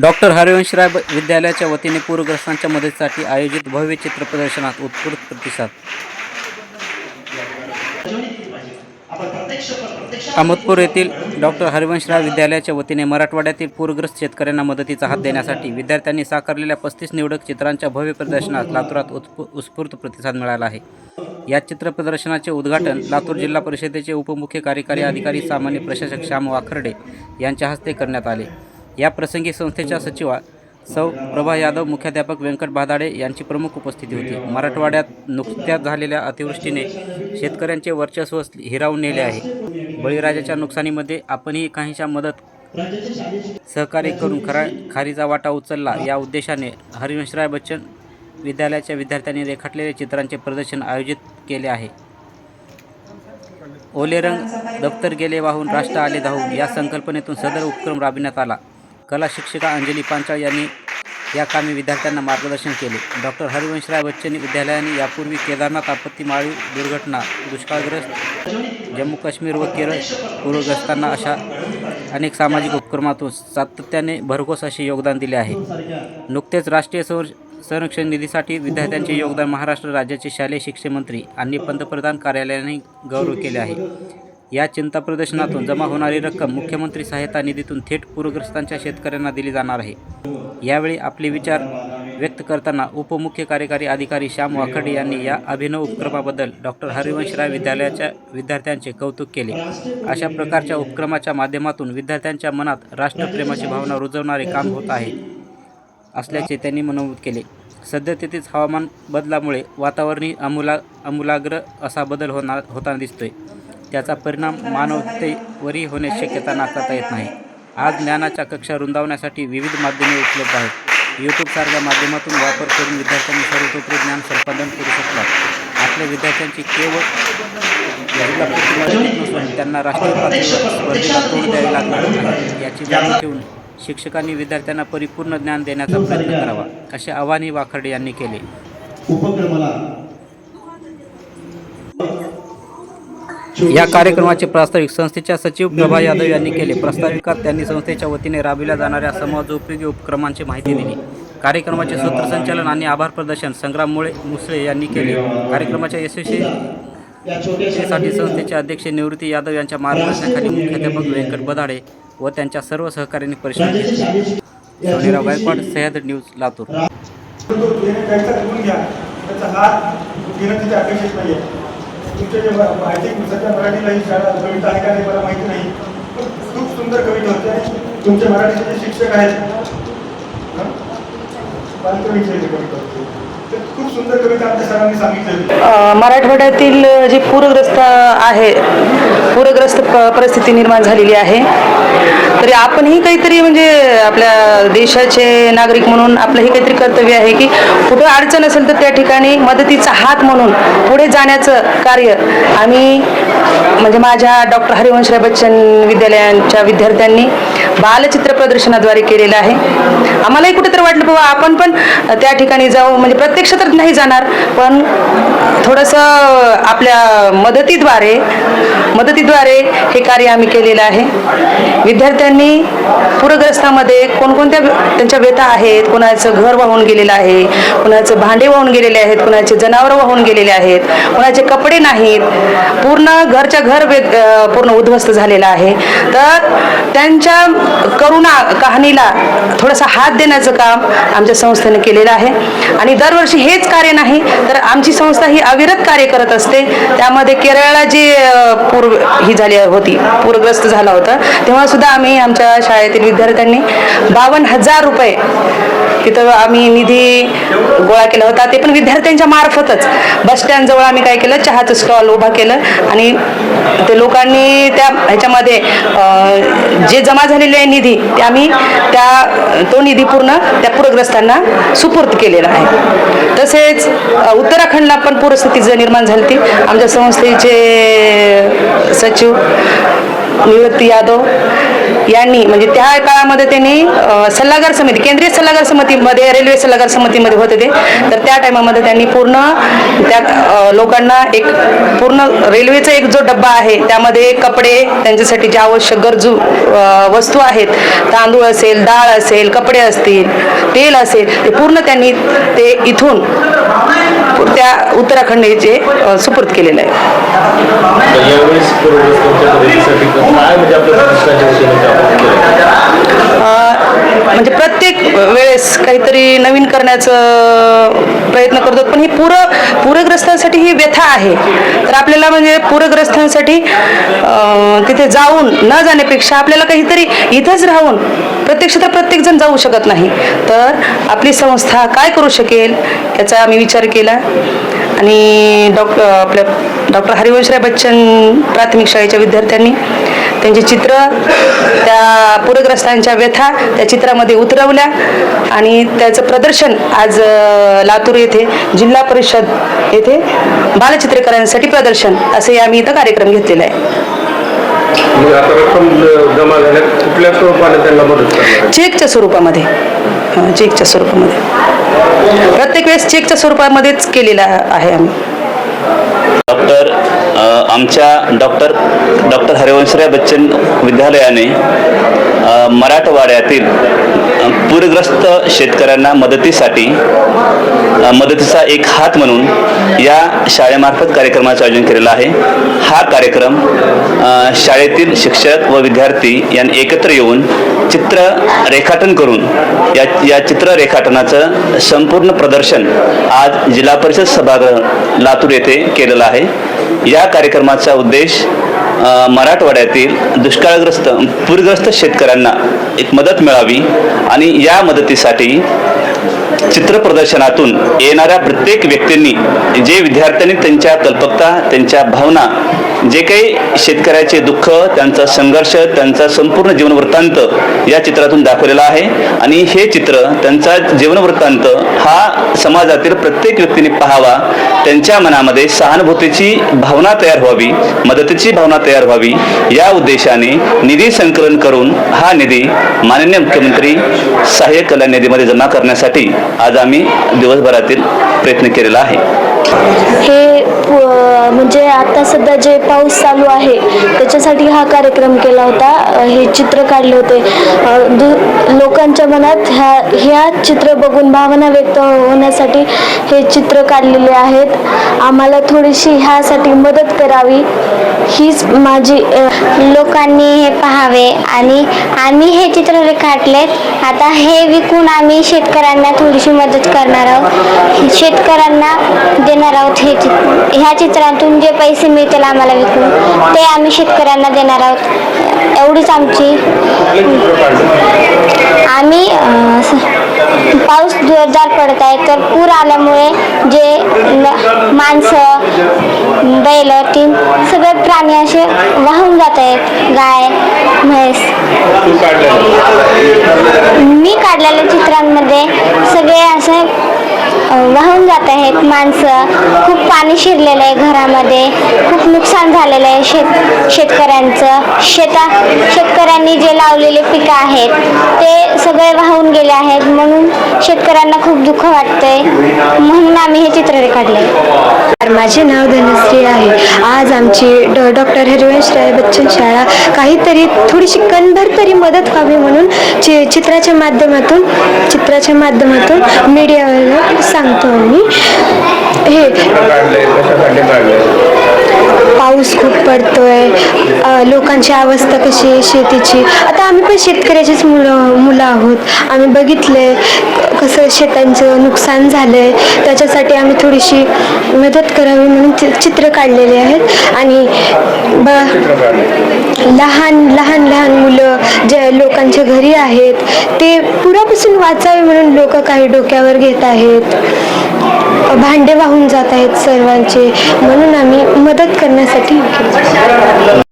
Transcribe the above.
Doctor Harivanshrai Rai विद्यालयाच्या वतीने पूरग्रस्तांच्या मदतीसाठी आयोजित भव्य चित्र प्रदर्शनात उत्स्फूर्त प्रतिसाद. अहमदपूर येथील डॉक्टर हरिवंशराय विद्यालयाच्या वतीने मराठवाड्यातील पूरग्रस्त शेतकऱ्यांना मदतीचा हात देण्यासाठी विद्यार्थ्यांनी साकारलेल्या पस्तीस निवडक चित्रांच्या भव्य प्रदर्शनात लातूरात उत्स्फूर्त प्रतिसाद मिळाला आहे. या चित्र प्रदर्शनाचे उद्घाटन लातूर जिल्हा परिषदेचे उपमुख्य कार्यकारी अधिकारी सामान्य प्रशासक श्याम वाखर्डे यांच्या हस्ते करण्यात आले. या प्रसंगी संस्थेच्या सचिवा सौ प्रभा यादव मुख्याध्यापक व्यंकट भादाडे यांची प्रमुख उपस्थिती होती. मराठवाड्यात नुकत्याच झालेल्या अतिवृष्टीने शेतकऱ्यांचे वर्चस्व हिरावून नेले आहे. बळीराजाच्या नुकसानीमध्ये आपणही काहीशा मदत सहकार्य करून खरा खारीचा वाटा उचलला. या उद्देशाने हरिवंशराय बच्चन विद्यालयाच्या विद्यार्थ्यांनी रेखाटलेले चित्रांचे प्रदर्शन आयोजित केले आहे. ओले रंग दप्तर गेले वाहून राष्ट्र आले धावून. या संकल्पनेतून सदर उपक्रम राबविण्यात आला. कला शिक्षिका अंजली पांचाळ यांनी या कामी विद्यार्थ्यांना मार्गदर्शन केले. डॉक्टर हरिवंशराय बच्चन विद्यालयाने यापूर्वी केदारनाथ आपत्ती माळी दुर्घटना दुष्काळग्रस्त जम्मू काश्मीर व केरळ पूरग्रस्तांना अशा अनेक सामाजिक उपक्रमातून सातत्याने भरघोस असे योगदान दिले आहे. नुकतेच राष्ट्रीय संर संरक्षण निधीसाठी विद्यार्थ्यांचे योगदान महाराष्ट्र राज्याचे शालेय शिक्षण मंत्री आणि पंतप्रधान कार्यालयाने गौरव केले आहे. या चिंता प्रदर्शनातून जमा होणारी रक्कम मुख्यमंत्री सहायता निधीतून थेट पूरग्रस्तांच्या शेतकऱ्यांना दिली जाणार आहे. यावेळी आपले विचार व्यक्त करताना उपमुख्य कार्यकारी अधिकारी श्याम वाखडे यांनी या अभिनव उपक्रमाबद्दल डॉक्टर हरिवंश राय विद्यालयाच्या विद्यार्थ्यांचे कौतुक केले. अशा प्रकारच्या उपक्रमाच्या माध्यमातून विद्यार्थ्यांच्या मनात राष्ट्रप्रेमाची भावना रुजवणारे काम होत आहे असल्याचे त्यांनी नमूद केले. सध्या तेथेच हवामान बदलामुळे वातावरणी आमूला आमूलाग्र असा बदल होणार होताना दिसतोय. त्याचा परिणाम मानवतेवरही होण्याची शक्यता नाकारता येत नाही. आज ज्ञानाच्या कक्षा रुंदावण्यासाठी विविध माध्यमे उपलब्ध आहेत. यूट्यूबसारख्या माध्यमातून वापर करून विद्यार्थ्यांनी सर्वतोपरी ज्ञान संपादन करू शकतात. आपल्या विद्यार्थ्यांची केवळ नसून त्यांना राष्ट्रीय पातळीवर स्पर्धेला तोंड द्यावी लागणार याची जाणीव ठेवून शिक्षकांनी विद्यार्थ्यांना परिपूर्ण ज्ञान देण्याचा प्रयत्न करावा असे आवाहनही वाखर्डे यांनी केले. उपक्रमाला या कार्यक्रमाचे प्रास्ताविक संस्थेच्या सचिव प्रभा यादव यांनी केले. प्रास्ताविकात त्यांनी संस्थेच्या वतीने राबविल्या जाणाऱ्या समाजोपयोगी उपक्रमांची माहिती दिली. कार्यक्रमाचे सूत्रसंचालन आणि आभार प्रदर्शन संग्राम मुळे मुसळे यांनी केले. कार्यक्रमाच्या यशस्वी साठी संस्थेचे अध्यक्ष निवृत्ती यादव यांच्या मार्गदर्शनाखाली मुख्याध्यापक व्यंकट बदाडे व त्यांच्या सर्व सहकार्यांनी परिश्रम राज्याचे घेतले. सोनीराव गायकवाड सह्याद्री न्यूज लातूर. तुमच्या जे आय थिंक सध्या मराठीला ही शाळा कविता आहे का नाही मला माहिती नाही. पण खूप सुंदर कविता होते आणि तुमचे मराठीचे जे शिक्षक आहेत हं? जे कविता होते. मराठवाड्यातील जे पूरग्रस्त आहे पूरग्रस्त प- परिस्थिती निर्माण झालेली आहे तरी आपणही काहीतरी म्हणजे आपल्या देशाचे नागरिक म्हणून आपलंही काहीतरी कर्तव्य आहे की कुठं अडचण असेल तर त्या ठिकाणी मदतीचा हात म्हणून पुढे जाण्याचं कार्य आम्ही म्हणजे माझ्या डॉक्टर हरिवंशराय बच्चन विद्यालयांच्या विद्यार्थ्यांनी बालचित्र प्रदर्शनाद्वारे केलेलं आहे. आम्हालाही कुठेतरी वाटलं बाबा आपण पण त्या ठिकाणी जाऊ. म्हणजे प्रत्यक्ष तर नाही जाणार पण थोडंसं आपल्या मदतीद्वारे मदतीद्वारे हे कार्य आम्ही केलेलं आहे. विद्यार्थ्यांनी पूरग्रस्तामध्ये कोणकोणत्या त्यांच्या व्यथा आहेत कोणाचं घर वाहून गेलेलं आहे कोणाचं भांडे वाहून गेलेले आहेत कोणाचे जनावरं वाहून गेलेले आहेत कोणाचे कपडे नाहीत पूर्ण घरच्या घर वे पूर्ण उद्ध्वस्त झालेलं आहे. तर त्यांच्या करुणा कहाणीला थोडासा हात देण्याचं काम आमच्या संस्थेने केलेलं आहे. आणि दरवर्षी हेच कार्य नाही तर आमची संस्था ही अविरत कार्य करत असते. त्यामध्ये केरळला जी पूर ही झाली होती पूरग्रस्त झाला होता तेव्हा सुद्धा आम्ही आमच्या शाळेतील विद्यार्थ्यांनी बावन्न हजार रुपये तिथं आम्ही निधी गोळा केला होता. ते पण विद्यार्थ्यांच्या मार्फतच. बस स्टँडजवळ आम्ही काय केलं चहाचं स्टॉल उभा केलं आणि ते लोकांनी त्या ह्याच्यामध्ये जे जमा झालेले आहे निधी ते आम्ही त्या तो निधी पूर्ण त्या पूरग्रस्तांना सुपूर्द केलेला आहे. तसेच उत्तराखंडला पण पूरस्थिती जर निर्माण झाली ती आमच्या संस्थेचे सचिव निवृत्ती यादव यांनी म्हणजे त्या काळामध्ये त्यांनी सल्लागार समिती केंद्रीय सल्लागार समितीमध्ये रेल्वे सल्लागार समितीमध्ये होते ते. तर त्या टायमामध्ये त्यांनी पूर्ण त्या लोकांना एक पूर्ण रेल्वेचा एक जो डब्बा आहे त्यामध्ये कपडे त्यांच्यासाठी जे आवश्यक गरजू वस्तू आहेत तांदूळ असेल डाळ असेल कपडे असतील तेल असेल ते पूर्ण त्यांनी ते इथून त्या उत्तराखंडचे येथे सुपूर्द केलेलं आहे. म्हणजे प्रत्येक वेळेस काहीतरी नवीन करण्याचं प्रयत्न करतो. पण ही पूर पूरग्रस्तांसाठी ही व्यथा आहे. तर आपल्याला म्हणजे पूरग्रस्तांसाठी तिथे जाऊन न जाण्यापेक्षा आपल्याला काहीतरी इथंच राहून प्रत्यक्ष तर प्रत्येकजण जाऊ शकत नाही. तर आपली संस्था काय करू शकेल याचा आम्ही विचार केला. आणि डॉक्टर आपल्या डॉक्टर हरिवंशराय बच्चन प्राथमिक शाळेच्या विद्यार्थ्यांनी त्यांचे चित्र त्या पूरग्रस्तांच्या व्यथा त्या चित्रामध्ये उतरवल्या आणि त्याचं प्रदर्शन आज लातूर येथे जिल्हा परिषद येथे बालचित्रकारांसाठी प्रदर्शन असे आम्ही इथं कार्यक्रम घेतलेला आहे. मग आता रक्कम जमा झाल्यात कुठल्या स्वरूपाने त्यांना मदत करणार आहे? चेकच्या स्वरूपामध्ये. चेकच्या स्वरूपामध्ये. प्रत्येक वेळेस चेकच्या स्वरूपामध्येच केलेला आहे आम्ही. डॉक्टर आमच्या डॉक्टर डॉक्टर हरिवंशराय बच्चन विद्यालयाने मराठवाड्यातील पूरग्रस्त शेतकऱ्यांना मदतीसाठी मदतीचा एक हात म्हणून या शाळेमार्फत कार्यक्रमाचं आयोजन केलेलं आहे. हा कार्यक्रम शाळेतील शिक्षक व विद्यार्थी यांनी एकत्र येऊन चित्र रेखाटन करून या या चित्र रेखाटनाचं संपूर्ण प्रदर्शन आज जिल्हा परिषद सभागृह लातूर येथे केलेलं आहे. या कार्यक्रमाचा उद्देश मराठवाड्यातील दुष्काळग्रस्त पूरग्रस्त शेतकऱ्यांना एक मदत मिळावी आणि या मदतीसाठी चित्र प्रदर्शनातून येणाऱ्या प्रत्येक व्यक्तींनी जे विद्यार्थ्यांनी त्यांच्या कल्पकता त्यांच्या भावना जे काही शेतकऱ्याचे दुःख त्यांचा संघर्ष त्यांचा संपूर्ण जीवनवृत्तांत या चित्रातून दाखवलेला आहे. आणि हे चित्र त्यांचा जीवनवृत्तांत हा समाजातील प्रत्येक व्यक्तीने पाहावा. त्यांच्या मनामध्ये सहानुभूतीची भावना तयार व्हावी मदतीची भावना तयार व्हावी. या उद्देशाने निधी संकलन करून हा निधी माननीय मुख्यमंत्री सहाय्यक कल्याण निधीमध्ये जमा करण्यासाठी आज आम्ही दिवसभरातील प्रयत्न केलेला आहे. हे आता सध्या जे पाऊस चालू आहे त्याच्यासाठी हा कार्यक्रम केला होता. हे चित्र काढले होते. दु- लोकांच्या मनात ह्या ह्या चित्र बघून भावना व्यक्त होण्यासाठी हे चित्र काढलेले आहेत. आम्हाला थोडीशी ह्यासाठी मदत करावी. हीच माझी लोकांनी हे पाहावे आणि आम्ही हे चित्र रेखाटलेत आता हे विकून आम्ही शेतकऱ्यांना थोडीशी मदत करणार आहोत. शेतकऱ्यांना देणार आहोत हे चित्र ह्या चित्रातून जे पैसे पैसे मिळतील आम्हाला विकून. ते आम्ही शेतकऱ्यांना देणार आहोत. एवढीच आमची. आम्ही पाऊस जोरदार पडत आहे. तर पूर आल्यामुळे जे माणसं बैल तीन सगळे प्राणी असे वाहून जात आहेत. गाय म्हैस तू काढलेलं मी काढलेल्या चित्रांमध्ये सगळे असे अ, वाहून जात आहेत माणसं. खूप पाणी शिरलेलं आहे घरामध्ये. खूप नुकसान झालेलं आहे शेत शेतकऱ्यांचं. शेता शेतकऱ्यांनी जे लावलेले पिकं आहेत ते सगळे वाहून गेले आहेत म्हणून शेतकऱ्यांना खूप दुःख वाटतंय. म्हणून आम्ही हे चित्र काढले माझे नाव धनश्री आहे. आज आमची डॉ डॉक्टर हरिवंशराय बच्चन शाळा काहीतरी थोडीशी कणभर तरी मदत व्हावी म्हणून चि चित्राच्या माध्यमातून चित्राच्या माध्यमातून मीडियावर सांगतो आम्ही. हे पाऊस खूप पडतोय. लोकांची अवस्था कशी आहे शेतीची? आता आम्ही पण शेतकऱ्याचीच मुलं मुलं आहोत. आम्ही बघितलंय कसं शेतांचं नुकसान झालंय. त्याच्यासाठी आम्ही थोडीशी मदत करावी म्हणून चि- चित्र काढलेले आहेत. आणि ब लहान लहान लहान मुलं जे लोकांच्या घरी आहेत ते पुरापासून वाचावे म्हणून लोक काही डोक्यावर घेत आहेत. भांडे वाहून जात आहेत सर्वांचे. म्हणून आम्ही मदत करण्यासाठी